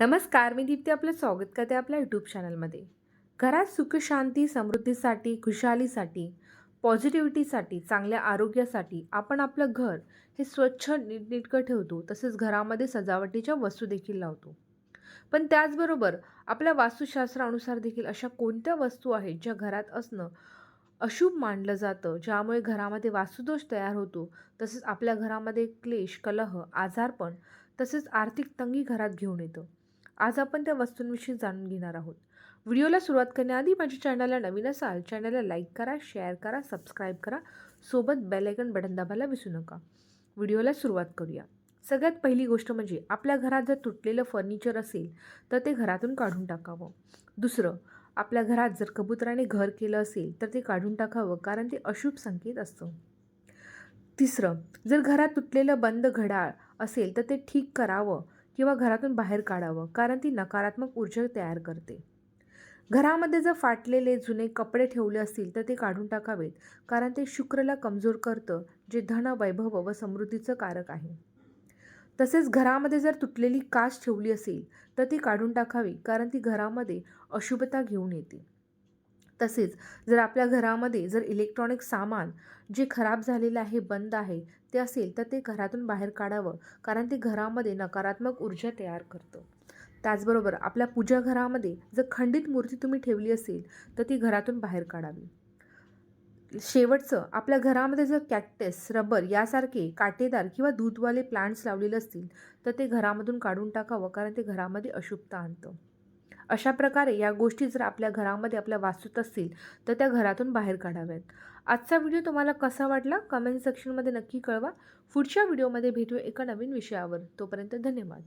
नमस्कार मी दीप्ती आपलं स्वागत करते आपल्या यूट्यूब चॅनलमध्ये घरात सुखशांती समृद्धीसाठी खुशालीसाठी पॉझिटिव्हिटीसाठी चांगल्या आरोग्यासाठी आपण आपलं घर हे स्वच्छ नीटनेटकं ठेवतो तसेच घरामध्ये सजावटीच्या वस्तू देखील लावतो. पण त्याचबरोबर आपल्या वास्तुशास्त्रानुसार देखील अशा कोणत्या वस्तू आहेत ज्या घरात असणं अशुभ मानलं जातं ज्यामुळे घरामध्ये वास्तुदोष तयार होतो तसेच आपल्या घरामध्ये क्लेश कलह आजारपण तसेच आर्थिक तंगी घरात घेऊन येतं. आज आपण त्या वस्तूंविषयी जाणून घेणार आहोत. व्हिडिओला सुरुवात करण्याआधी माझ्या चॅनलला नवीन असाल चॅनलला लाईक करा शेअर करा सबस्क्राईब करा सोबत बेलायकन बटन दाबायला विसरू नका. व्हिडिओला सुरुवात करूया. सगळ्यात पहिली गोष्ट म्हणजे आपल्या घरात जर तुटलेलं फर्निचर असेल तर ते घरातून काढून टाकावं. दुसरं आपल्या घरात जर कबुतराने घर केलं असेल तर ते काढून टाकावं कारण ते अशुभ संकेत असतं. तिसरं जर घरात तुटलेलं बंद घडाळ असेल तर ते ठीक करावं. किंवा घरातून बाहेर काढावं कारण ती नकारात्मक ऊर्जा तयार करते. घरामध्ये जर फाटलेले जुने कपडे ठेवले असतील तर ते काढून टाकावेत कारण ते शुक्रला कमजोर करतं जे धन वैभव व समृद्धीचं कारक आहे. तसेच घरामध्ये जर तुटलेली काच ठेवली असेल तर ती काढून टाकावी कारण ती घरामध्ये अशुभता घेऊन येते. तसेच जर आपल्या घरामध्ये जर इलेक्ट्रॉनिक सामान जे खराब झालेलं आहे बंद आहे ते असेल तर ते घरातून बाहेर काढावं कारण ते घरामध्ये नकारात्मक ऊर्जा तयार करतं. त्याचबरोबर आपल्या पूजा घरामध्ये जर खंडित मूर्ती तुम्ही ठेवली असेल तर ती घरातून बाहेर काढावी. शेवटचं आपल्या घरामध्ये जर कॅक्टस रबर यासारखे काटेदार किंवा दूधवाले प्लांट्स लावलेले असतील तर ते घरामधून काढून टाकावं कारण ते घरामध्ये अशुभता आणतं. अशा प्रकारे या गोष्टी जर आपल्या घरामध्ये आपल्या वास्तूत असतील तर त्या घरातून बाहेर काढाव्यात. आजचा व्हिडिओ तुम्हाला कसा वाटला? कमेंट सेक्शनमध्ये नक्की कळवा. पुढच्या व्हिडिओमध्ये भेटूया एका नवीन विषयावर. तोपर्यंत धन्यवाद.